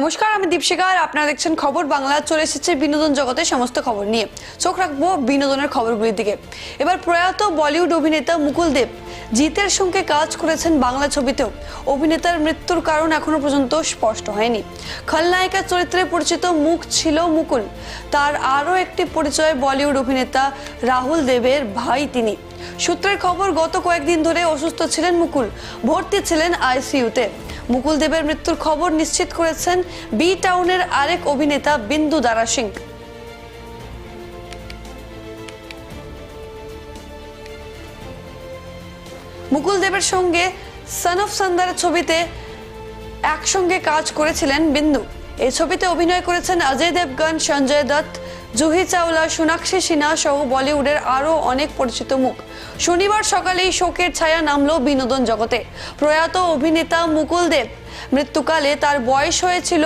নমস্কার, আমি দীপশিকা আর আপনারা দেখছেন খবর বাংলা। চলে এসেছে বিনোদন জগতের সমস্ত খবর নিয়ে। চোখ রাখব বিনোদনের খবরগুলির দিকে। এবার প্রয়াত বলিউড অভিনেতা মুকুল দেব জিতের সঙ্গে কাজ করেছেন বাংলা ছবিতেও। অভিনেতার মৃত্যুর কারণ এখনও পর্যন্ত স্পষ্ট হয়নি। খলনায়িকার চরিত্রে পরিচিত মুখ ছিল মুকুল। তার আরও একটি পরিচয় বলিউড অভিনেতা রাহুল দেবের ভাই তিনি। সূত্রের খবর, গত কয়েকদিন ধরে অসুস্থ ছিলেন মুকুল। ভর্তি ছিলেন আইসিইউতে। মুকুল দেবের মৃত্যুর খবর নিশ্চিত করেছেন বি টাউনের আরেক অভিনেতা বিন্দু দারা সিং। মুকুল দেবের সঙ্গে সন অফ সন্দার ছবিতে একসঙ্গে কাজ করেছিলেন বিন্দু। এই ছবিতে অভিনয় করেছেন অজয় দেবগন, সঞ্জয় দত্ত, জুহি চাওলা, সোনাক্ষী সিনহা সহ বলিউডের আরও অনেক পরিচিত মুখ। শনিবার সকালেই শোকের ছায়া নামল বিনোদন জগতে। প্রয়াত অভিনেতা মুকুল দেব মৃত্যুকালে তার বয়স হয়েছিল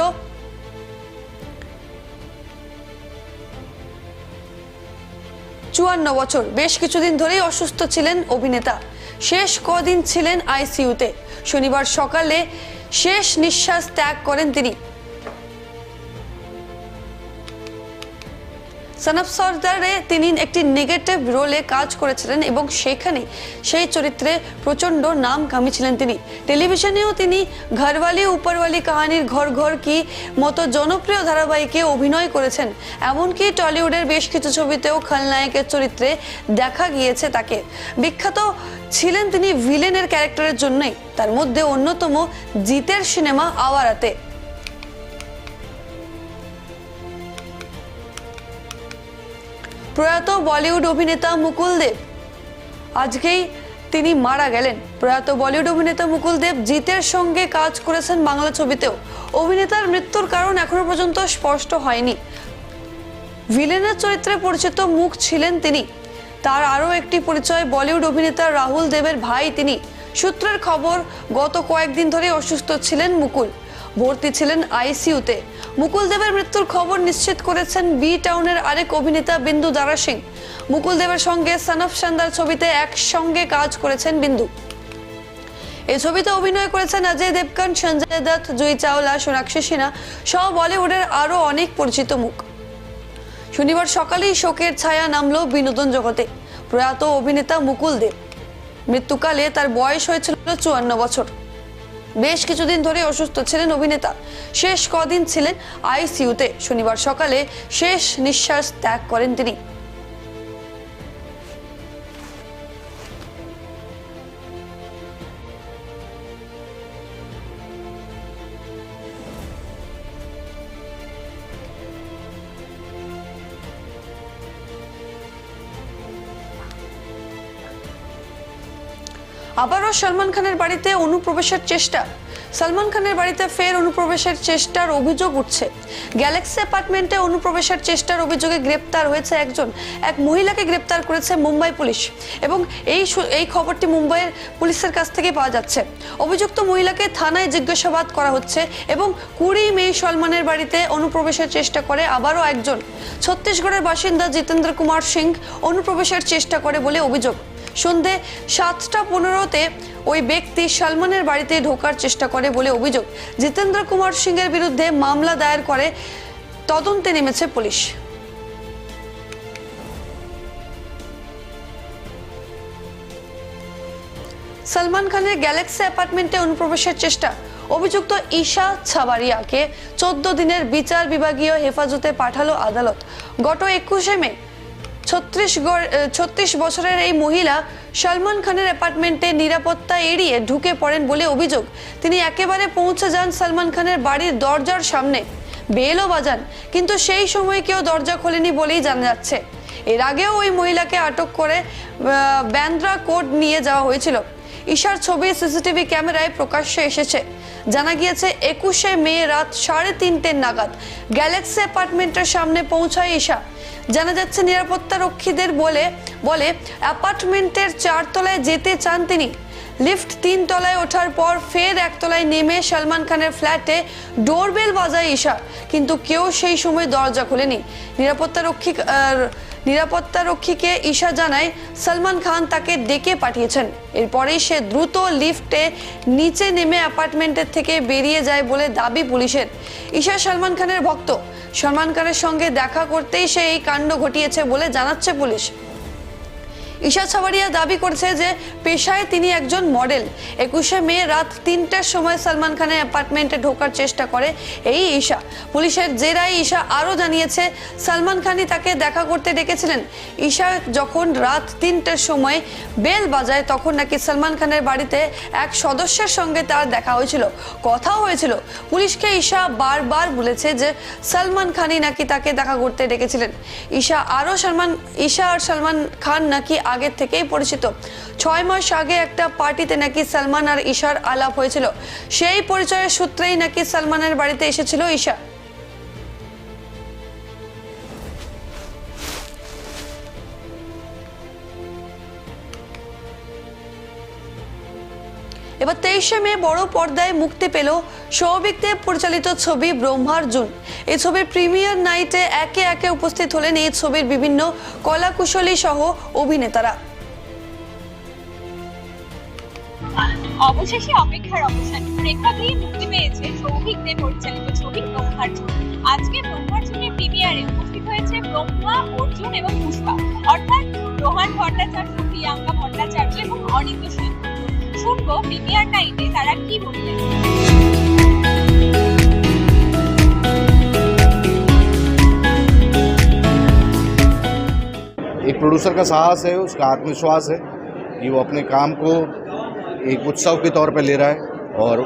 চুয়ান্ন বছর। বেশ কিছুদিন ধরেই অসুস্থ ছিলেন অভিনেতা। শেষ কদিন ছিলেন আইসিইউতে। শনিবার সকালে শেষ নিঃশ্বাস ত্যাগ করেন তিনি। সনব সর্দারে তিনি একটি নেগেটিভ রোলে কাজ করেছিলেন এবং সেখানে সেই চরিত্রে প্রচণ্ড নাম কামিয়েছিলেন তিনি। টেলিভিশনেও তিনি ঘরওয়ালি, উপরওয়ালি কাহানির ঘর ঘর কি মতো জনপ্রিয় ধারাবাহিকে অভিনয় করেছেন। এমনকি টলিউডের বেশ কিছু ছবিতেও খলনায়কের চরিত্রে দেখা গিয়েছে তাকে। বিখ্যাত ছিলেন তিনি ভিলেনের ক্যারেক্টারের জন্যই, তার মধ্যে অন্যতম জিতের সিনেমা আওয়ারাতে। প্রয়াত বলিউড অভিনেতা মুকুল দেব। আজকেই তিনি মারা গেলেন। প্রয়াত বলিউড অভিনেতা মুকুল দেব জিতের সঙ্গে কাজ করেছেন বাংলা ছবিতেও। অভিনেতার মৃত্যুর কারণ এখনও পর্যন্ত স্পষ্ট হয়নি। ভিলেনের চরিত্রে পরিচিত মুখ ছিলেন তিনি। তার আরও একটি পরিচয়, বলিউড অভিনেতা রাহুল দেবের ভাই তিনি। সূত্রের খবর, গত কয়েকদিন ধরে অসুস্থ ছিলেন মুকুল। ভর্তি ছিলেন আইসিইউতে। মুকুল দেবের মৃত্যুর খবর নিশ্চিত করেছেন বি টাউনের আরেক অভিনেতা বিন্দু দারা সিং মুকুল দেবের সঙ্গে সানফ সান্দার ছবিতে একসঙ্গে কাজ করেছেন বিন্দু। এই ছবিতে অভিনয় করেছেন অজয় দেবকান সঞ্জয় দত্ত, জুই চাওলা, সোনাক্ষী সিনহা। সহ বলিউডের আরও অনেক পরিচিত মুখ। শনিবার সকালেই শোকের ছায়া নামলো বিনোদন জগতে। প্রয়াত অভিনেতা মুকুল দেব। মৃত্যুকালে তার বয়স হয়েছিল চুয়ান্ন বছর। বেশ কিছুদিন ধরে অসুস্থ ছিলেন অভিনেতা। শেষ কদিন ছিলেন আইসিইউতে। শনিবার সকালে শেষ নিঃশ্বাস ত্যাগ করেন তিনি। আবারও সলমান খানের বাড়িতে অনুপ্রবেশের চেষ্টা। সলমান খানের বাড়িতে ফের অনুপ্রবেশের চেষ্টার অভিযোগ উঠছে। গ্যালাক্সি অ্যাপার্টমেন্টে অনুপ্রবেশের চেষ্টার অভিযোগে গ্রেপ্তার হয়েছে একজন। এক মহিলাকে গ্রেপ্তার করেছে মুম্বাই পুলিশ এবং এই এই খবরটি মুম্বাইয়ের পুলিশের কাছ থেকে পাওয়া যাচ্ছে। অভিযুক্ত মহিলাকে থানায় জিজ্ঞাসাবাদ করা হচ্ছে এবং কুড়ি মে সলমানের বাড়িতে অনুপ্রবেশের চেষ্টা করে আবারও একজন। ছত্তিশগড়ের বাসিন্দা জিতেন্দ্র কুমার সিং অনুপ্রবেশের চেষ্টা করে বলে অভিযোগ। সন্ধে সাতটা পনেরোতে ওই ব্যক্তি সলমানের বাড়িতে ঢোকার চেষ্টা করে বলে অভিযোগ। জিতেন্দ্র কুমার সিং এর বিরুদ্ধে মামলা দায়ের করে, তদন্তে নেমেছে পুলিশ। সলমান খানের গ্যালাক্সি অ্যাপার্টমেন্টে অনুপ্রবেশের চেষ্টা। অভিযুক্ত ঈশা ছাবারিয়াকে চোদ্দ দিনের বিচার বিভাগীয় হেফাজতে পাঠালো আদালত। গত একুশে মে ছত্রিশগড় ছত্রিশ বছরের এই মহিলা সলমান খানের অ্যাপার্টমেন্টে নিরাপত্তা এড়িয়ে ঢুকে পড়েন বলে অভিযোগ। তিনি একেবারে পৌঁছে যান সলমান খানের বাড়ির দরজার সামনে। বেলও বাজান, কিন্তু সেই সময় কেউ দরজা খোলেনি বলেই জানা যাচ্ছে। এর আগেও ওই মহিলাকে আটক করে ব্যান্দ্রা কোর্ট নিয়ে যাওয়া হয়েছিল। ঈশার ছবি সিসিটিভি ক্যামেরায় প্রকাশ্যে এসেছে। জানা গিয়েছে, একুশে মে রাত সাড়ে তিনটের নাগাদ গ্যালাক্সি অ্যাপার্টমেন্টের সামনে পৌঁছায় ঈশা। জানা যাচ্ছে নিরাপত্তা রক্ষীদের বলে বলে অ্যাপার্টমেন্টের চারতলায় যেতে চান তিনি। লিফট তিন তলায় ওঠার পর ফের একতলায় নেমে সলমান খানের ফ্ল্যাটে ডোরবেল বাজায় ঈশা, কিন্তু কেউ সেই সময় দরজা খোলেনি। নিরাপত্তা রক্ষী নিরাপত্তা রক্ষীকে ঈশা জানায়, সলমান খান তাকে ডেকে পাঠিয়েছেন। এরপরেই সে দ্রুত লিফটে নিচে নেমে অ্যাপার্টমেন্টের থেকে বেরিয়ে যায় বলে দাবি পুলিশের। ঈশা সলমান খানের ভক্ত। সলমান খানের সঙ্গে দেখা করতেই সে এই কাণ্ড ঘটিয়েছে বলে জানাচ্ছে পুলিশ। ঈশা ছাওয়ারিয়া দাবি করছে যে পেশায় তিনি একজন মডেল। একুশে মে রাত তিনটার সময় সলমান খানের অ্যাপার্টমেন্টে ঢোকার চেষ্টা করে এই ঈশা। পুলিশের জেরায় ঈশা আরও জানিয়েছে, সলমান খানই তাকে দেখা করতে ডেকেছিলেন। ঈশা যখন রাত তিনটার সময় বেল বাজায়, তখন নাকি সালমান খানের বাড়িতে এক সদস্যের সঙ্গে তার দেখা হয়েছিল। কথাও হয়েছিল। পুলিশকে ঈশা বারবার বলেছে যে সালমান খানই নাকি তাকে দেখা করতে ডেকেছিলেন। ঈশা আরও সালমান, ঈশা আর সালমান খান নাকি আগের থেকেই পরিচিত। ছয় মাস আগে একটা পার্টিতে নাকি সালমান আর ঈশার আলাপ হয়েছিল। সেই পরিচয়ের সূত্রেই নাকি সালমানের বাড়িতে এসেছিল ঈশা। এবার তেইশে মে বড় পর্দায় মুক্তি পেল সৌভিক দেব পরিচালিত ছবি ব্রহ্মার জুন এই ছবির প্রিমিয়ার নাইটে একে একে উপস্থিত হলেন এই ছবির বিভিন্ন কলাকুশলী সহ অভিনেতারা। অবশেষে অপেক্ষার অবসান। প্রেক্ষাগৃহে মুক্তি পেয়েছে সৌভিক দে পরিচালিত ছবি ব্রহ্মার্জুন। আজকে ব্রহ্মার্জুনের প্রিমিয়ারে উপস্থিত হয়েছে ব্রহ্মা, অর্জুন এবং পুষ্পা। অর্থাৎ রোহান ভট্টাচার্য, প্রিয়াঙ্কা ভট্টাচার্য এবং অনিন্দ সেন। শুনবো প্রিমিয়ার নাইটে তারা কি বললেন एक प्रोड्यूसर का साहस है उसका आत्मविश्वास है कि वो अपने काम को एक उत्सव के तौर पर ले रहा है और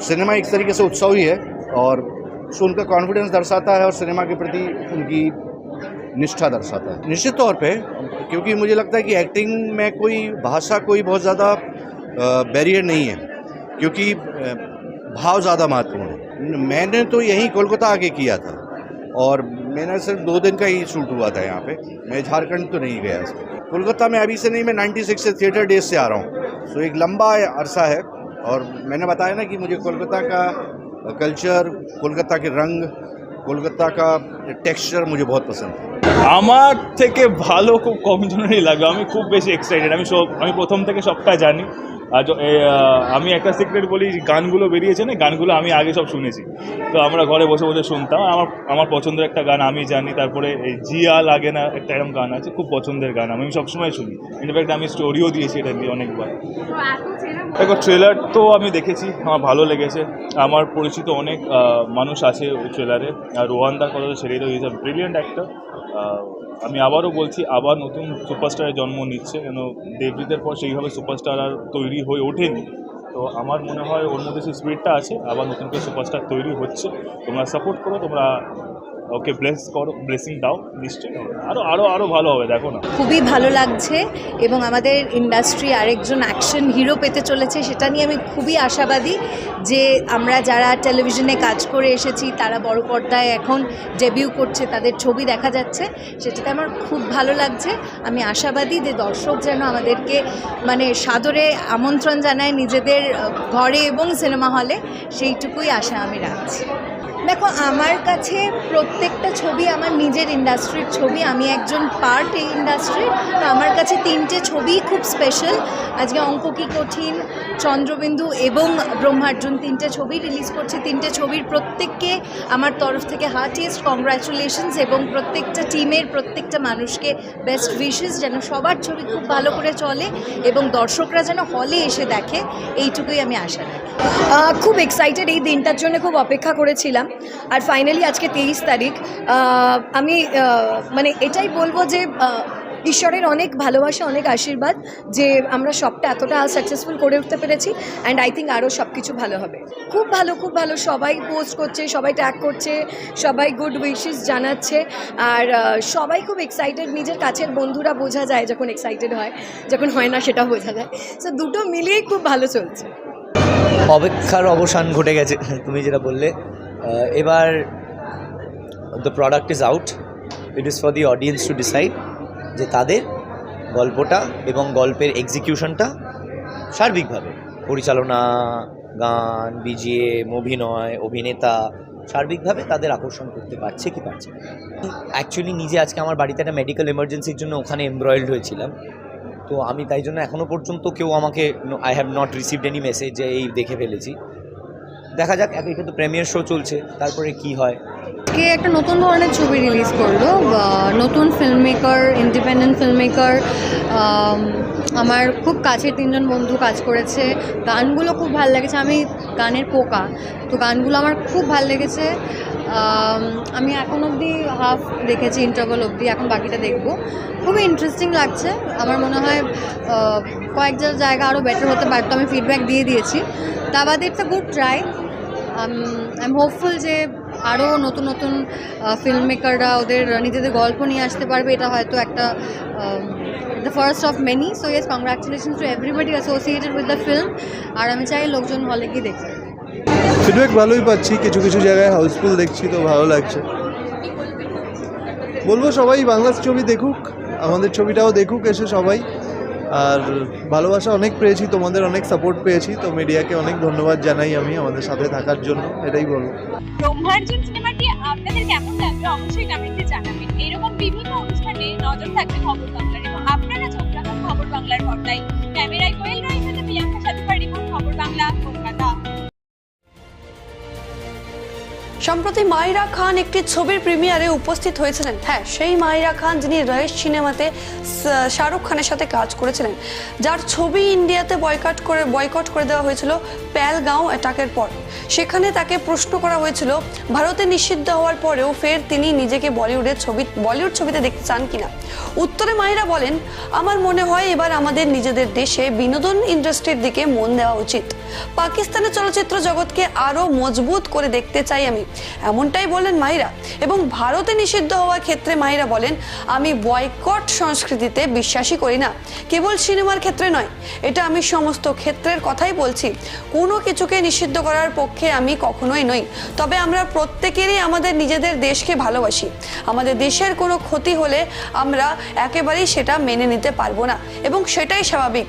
सिनेमा एक तरीके से उत्सव ही है और उसको उनका कॉन्फिडेंस दर्शाता है और सिनेमा के प्रति उनकी निष्ठा दर्शाता है निश्चित तौर पे क्योंकि मुझे लगता है कि एक्टिंग में कोई भाषा कोई बहुत ज़्यादा बैरियर नहीं है, क्योंकि भाव ज़्यादा महत्वपूर्ण है। मैंने तो यही कोलकाता आके किया था, और मेरा सिर्फ़ दो दिन का ही शूट हुआ था यहाँ पे। मैं झारखंड तो नहीं गया कोलकाता में अभी से नहीं, मैं 96 से थिएटर डेज़ से आ रहा हूँ। सो एक लंबा अरसा है, और मैंने बताया ना कि मुझे कोलकाता का कल्चर कोलकाता के रंग, कोलकाता का टेक्सचर मुझे बहुत पसंद है। আমার থেকে ভালো খুব কম জনেরই লাগবে আমি খুব বেশি এক্সাইটেড আমি সব আমি প্রথম থেকে সবটা জানি। আর আমি একটা সিক্রেট বলি, গানগুলো বেরিয়েছে না, গানগুলো আমি আগে সব শুনেছি। তো আমরা ঘরে বসে বসে শুনতাম। আমার আমার পছন্দের একটা গান আমি জানি, তারপরে এই জিয়া লাগে না একটা এরকম গান আছে, খুব পছন্দের গান। আমি সবসময় শুনি। ইনফ্যাক্ট আমি স্টোরিও দিয়েছি এটা দিয়ে অনেকবার। দেখো ট্রেলার তো আমি দেখেছি, আমার ভালো লেগেছে। আমার পরিচিত অনেক মানুষ আছে ওই ট্রেলারে আর রোহানদার কথা তো ছেড়ে আ ব্রিলিয়েন্ট অ্যাক্টর আমি আবারও বলছি, আবার নতুন সুপারস্টারের জন্ম নিচ্ছে কেন দেবজিতের পর সেইভাবে সুপারস্টার আর তৈরি হয়ে ওঠেনি। তো আমার মনে হয় ওর মধ্যে সেই স্পিডটা আছে, আবার নতুন করে সুপারস্টার তৈরি হচ্ছে। তোমরা সাপোর্ট করো, তোমরা ওকে ব্লেস করো ব্লেসিং দাও, নিশ্চয়ই আরও আরও আরও ভালো হবে, দেখো না। খুবই ভালো লাগছে এবং আমাদের ইন্ডাস্ট্রি আরেকজন অ্যাকশন হিরো পেতে চলেছে, সেটা নিয়ে আমি খুবই আশাবাদী যে আমরা যারা টেলিভিশনে কাজ করে এসেছি, তারা বড় পর্দায় এখন ডেবিউ করছে, তাদের ছবি দেখা যাচ্ছে, সেটাতে আমার খুব ভালো লাগছে। আমি আশাবাদী যে দর্শক যেন আমাদেরকে মানে সাদরে আমন্ত্রণ জানায় নিজেদের ঘরে এবং সিনেমা হলে সেইটুকুই আশা আমি রাখছি। দেখো, আমার কাছে প্রত্যেকটা ছবি আমার নিজের ইন্ডাস্ট্রির ছবি। আমি একজন পার্ট এই ইন্ডাস্ট্রির তো আমার কাছে তিনটে ছবি খুব স্পেশাল আজকে অঙ্ক কি কঠিন, চন্দ্রবিন্দু এবং ব্রহ্মার্জুন তিনটে ছবি রিলিজ করছে। তিনটে ছবির প্রত্যেককে আমার তরফ থেকে হার্টিয়েস্ট কংগ্রাচুলেশনস এবং প্রত্যেকটা টিমের প্রত্যেকটা মানুষকে বেস্ট উইশেস যেন সবার ছবি খুব ভালো করে চলে এবং দর্শকরা যেন হলে এসে দেখে। এইটুকুই আমি আশা রাখি। খুব এক্সাইটেড এই দিনটার জন্য খুব অপেক্ষা করেছিলাম। আর ফাইনালি আজকে তেইশ তারিখ আমি মানে এটাই বলব যে ঈশ্বরের অনেক ভালোবাসা, অনেক আশীর্বাদ যে আমরা সবটা এতটা সাকসেসফুল করে উঠতে পেরেছি অ্যান্ড আই থিঙ্ক আরও সব কিছু ভালো হবে। খুব ভালো খুব ভালো। সবাই পোস্ট করছে, সবাই ট্যাগ করছে, সবাই গুড উইশেস জানাচ্ছে আর সবাই খুব এক্সাইটেড নিজের কাছের বন্ধুরা বোঝা যায় যখন এক্সাইটেড হয়, যখন হয় না সেটা বোঝা যায়। সো দুটো মিলিয়েই খুব ভালো চলছে। অপেক্ষার অবসান ঘটে গেছে, তুমি যেটা বললে। এবার the product is out it is for the audience to decide যে তাদের গল্পটা এবং গল্পের এক্সিকিউশনটা সার্বিকভাবে পরিচালনা, গান বিজিএম অভিনয় অভিনেতা সার্বিকভাবে তাদের আকর্ষণ করতে পারছে কি পারছে অ্যাকচুয়ালি নিজে আজকে আমার বাড়িতে একটা মেডিকেল এমার্জেন্সির জন্য ওখানে এমব্রয়েড হয়েছিলাম। তো আমি তাই জন্য এখনও পর্যন্ত কেউ আমাকে I have not received any message যে এই দেখে ফেলেছি। দেখা যাক, এখন তো প্রেমিয়ার শো চলছে, তারপরে কি হয়। কে একটা নতুন ধরনের ছবি রিলিজ করল নতুন film maker independent film maker আমার খুব কাছের তিনজন বন্ধু কাজ করেছে, গানগুলো খুব ভালো লেগেছে, আমি গানের পোকা, তো গানগুলো আমার খুব ভালো লেগেছে আম, আমি এখন অবধি হাফ দেখেছি ইন্টারভাল অবধি এখন বাকিটা দেখব। খুবই ইন্টারেস্টিং লাগছে। আমার মনে হয় কয়েকটা জায়গা আরও বেটার হতে পারতো আমি ফিডব্যাক দিয়ে দিয়েছি। তা বাদে it's a good try I am hopeful যে আরও নতুন নতুন ফিল্ম মেকাররা ওদের নিজেদের গল্প নিয়ে আসতে পারবে। এটা হয়তো একটা the first of many so yes congratulation to everybody associated with the film আর আমি চাই লোকজন হলে গিয়ে দেখতে ফিডব্যাক ভালোই পাচ্ছি, কিছু কিছু জায়গায় হাউসফুল দেখছি তো ভালো লাগছে। বলব সবাই বাংলা ছবি দেখুক, আমাদের ছবিটাও দেখুক এসে সবাই। আর ভালোবাসা অনেক পেয়েছি, তোমাদের অনেক সাপোর্ট পেয়েছি, তো মিডিয়াকে অনেক ধন্যবাদ জানাই আমি আমাদের সাথে থাকার জন্য, এটাই বলব। সিনেমাটি আপনাদের কেমন লাগল? অবশ্যই কমেন্টে জানাবেন। এরকম বিভিন্ন অনুষ্ঠানে নজর থাকবে খবর বাংলার এবং আপনারা খবর বাংলার পর্দায়। ক্যামেরায় কোয়েল রয়েছে প্রিয়াঙ্কা সাথে খবর বাংলা, কলকাতা। সম্প্রতি মাইরা খান একটি ছবির প্রিমিয়ারে উপস্থিত হয়েছিলেন। হ্যাঁ সেই মাইরা খান যিনি রয়েশ সিনেমাতে শাহরুখ খানের সাথে কাজ করেছিলেন, যার ছবি ইন্ডিয়াতে বয়কট করে বয়কট করে দেওয়া হয়েছিল প্যালগাঁও অ্যাটাকের পর। সেখানে তাকে প্রশ্ন করা হয়েছিল, ভারতে নিষিদ্ধ হওয়ার পরেও ফের তিনি নিজেকে বলিউডের ছবি বলিউড ছবিতে দেখতে চান কিনা? উত্তরে মাইরা বলেন, আমার মনে হয় এবার আমাদের নিজেদের দেশে বিনোদন ইন্ডাস্ট্রির দিকে মন দেওয়া উচিত। পাকিস্তানের চলচ্চিত্র জগৎকে আরও মজবুত করে দেখতে চাই আমি। এমনটাই বলেন মাইরা এবং ভারতে নিষিদ্ধ হওয়ার ক্ষেত্রে মাইরা বলেন, আমি বয়কট সংস্কৃতিতে বিশ্বাসী করি না। কেবল সিনেমার ক্ষেত্রে নয়, এটা আমি সমস্ত ক্ষেত্রের কথাই বলছি। কোনো কিছুকে নিষিদ্ধ করার পক্ষে আমি কখনোই নই। তবে আমরা প্রত্যেকেরই আমাদের নিজেদের দেশকে ভালোবাসি। আমাদের দেশের কোনো ক্ষতি হলে আমরা একেবারেই সেটা মেনে নিতে পারব না। এবং সেটাই স্বাভাবিক।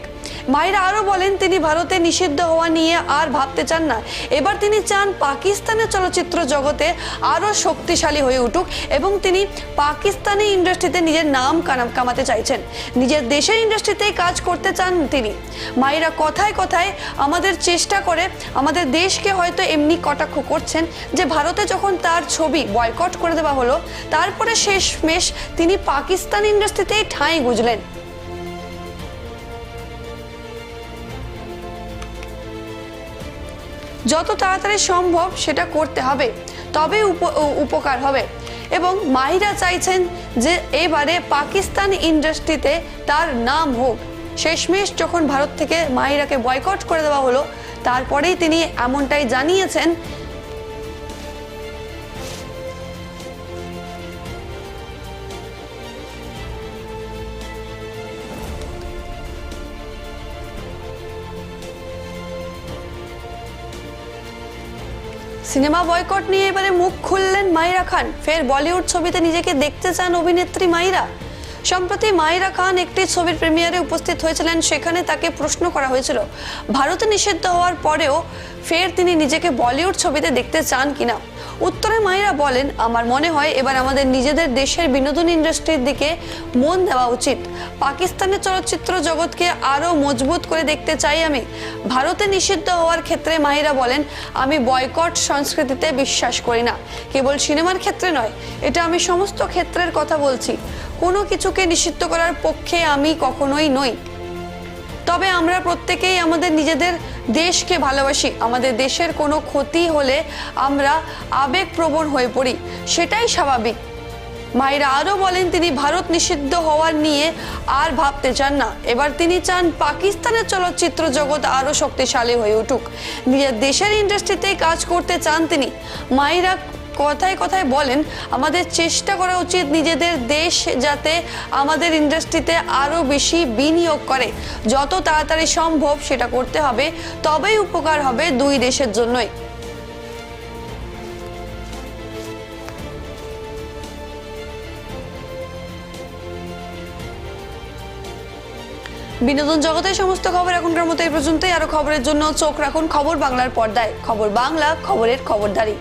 মায়েরা আরও বলেন, তিনি ভারতে নিষিদ্ধ হওয়া নিয়ে আর ভাবতে চান না। এবার তিনি চান পাকিস্তানের চলচ্চিত্র জগতে আরও শক্তিশালী হয়ে উঠুক এবং তিনি পাকিস্তানি ইন্ডাস্ট্রিতে নিজের নাম কামাতে চাইছেন। নিজের দেশের ইন্ডাস্ট্রিতেই কাজ করতে চান তিনি। মায়েরা কথায় কথায় আমাদের চেষ্টা করে, আমাদের দেশকে হয়তো এমনি কটাক্ষ করছেন যে ভারতে যখন তার ছবি বয়কট করে দেওয়া হলো, তারপরে শেষমেশ তিনি পাকিস্তান ইন্ডাস্ট্রিতেই ঠাঁই গুজলেন। যত তাড়াতাড়ি সম্ভব সেটা করতে হবে তবে উপ- উপকার হবে। এবং মাহিরা চাইছেন যে এবারে পাকিস্তান ইন্ডাস্ট্রিতে তার নাম হোক। শেষমেশ যখন ভারত থেকে মাহিরাকে বয়কট করে দেওয়া হলো, তারপরেই তিনি এমনটাই জানিয়েছেন সিনেমা বয়কট নিয়ে এবারে মুখ খুললেন মাইরা খান। ফের বলিউড ছবিতে নিজেকে দেখতে চান অভিনেত্রী মাইরা। সম্প্রতি মাইরা খান একটি ছবির প্রিমিয়ারে উপস্থিত হয়েছিলেন, সেখানে তাকে প্রশ্ন করা হয়েছিল, ভারতে নিষিদ্ধ হওয়ার পরেও ফের তিনি নিজেকে বলিউড ছবিতে দেখতে চান কিনা? উত্তরে মাইরা বলেন, আমার মনে হয় এবার আমাদের নিজেদের দেশের বিনোদন ইন্ডাস্ট্রির দিকে মন দেওয়া উচিত। পাকিস্তানের চলচ্চিত্র জগৎকে আরও মজবুত করে দেখতে চাই আমি। ভারতে নিষিদ্ধ হওয়ার ক্ষেত্রে মাহিরা বলেন, আমি বয়কট সংস্কৃতিতে বিশ্বাস করি না। কেবল সিনেমার ক্ষেত্রে নয়, এটা আমি সমস্ত ক্ষেত্রের কথা বলছি। কোনো কিছুকে নিষিদ্ধ করার পক্ষে আমি কখনোই নই। তবে আমরা প্রত্যেকেই আমাদের নিজেদের দেশকে ভালোবাসি। আমাদের দেশের কোনো ক্ষতি হলে আমরা আবেগপ্রবণ হয়ে পড়ি। সেটাই স্বাভাবিক। মায়েরা আরও বলেন, তিনি ভারত নিষিদ্ধ হওয়ার নিয়ে আর ভাবতে চান না। এবার তিনি চান, পাকিস্তানের চলচ্চিত্র জগৎ আরও শক্তিশালী হয়ে উঠুক। নিজের দেশের ইন্ডাস্ট্রিতেই কাজ করতে চান তিনি। মায়েরা কথায় কথায় বলেন, আমাদের চেষ্টা করা উচিত নিজেদের দেশ যাতে আমাদের ইন্ডাস্ট্রিতে আরও বেশি বিনিয়োগ করে। যত তাড়াতাড়ি সম্ভব সেটা করতে হবে, তবেই উপকার হবে দুই দেশের জন্যই। বিনোদন জগতের সমস্ত খবর এখনকার মতো এই পর্যন্তই। আরও খবরের জন্য চোখ রাখুন খবর বাংলার পর্দায়। খবর বাংলা, খবরের খবরদারি।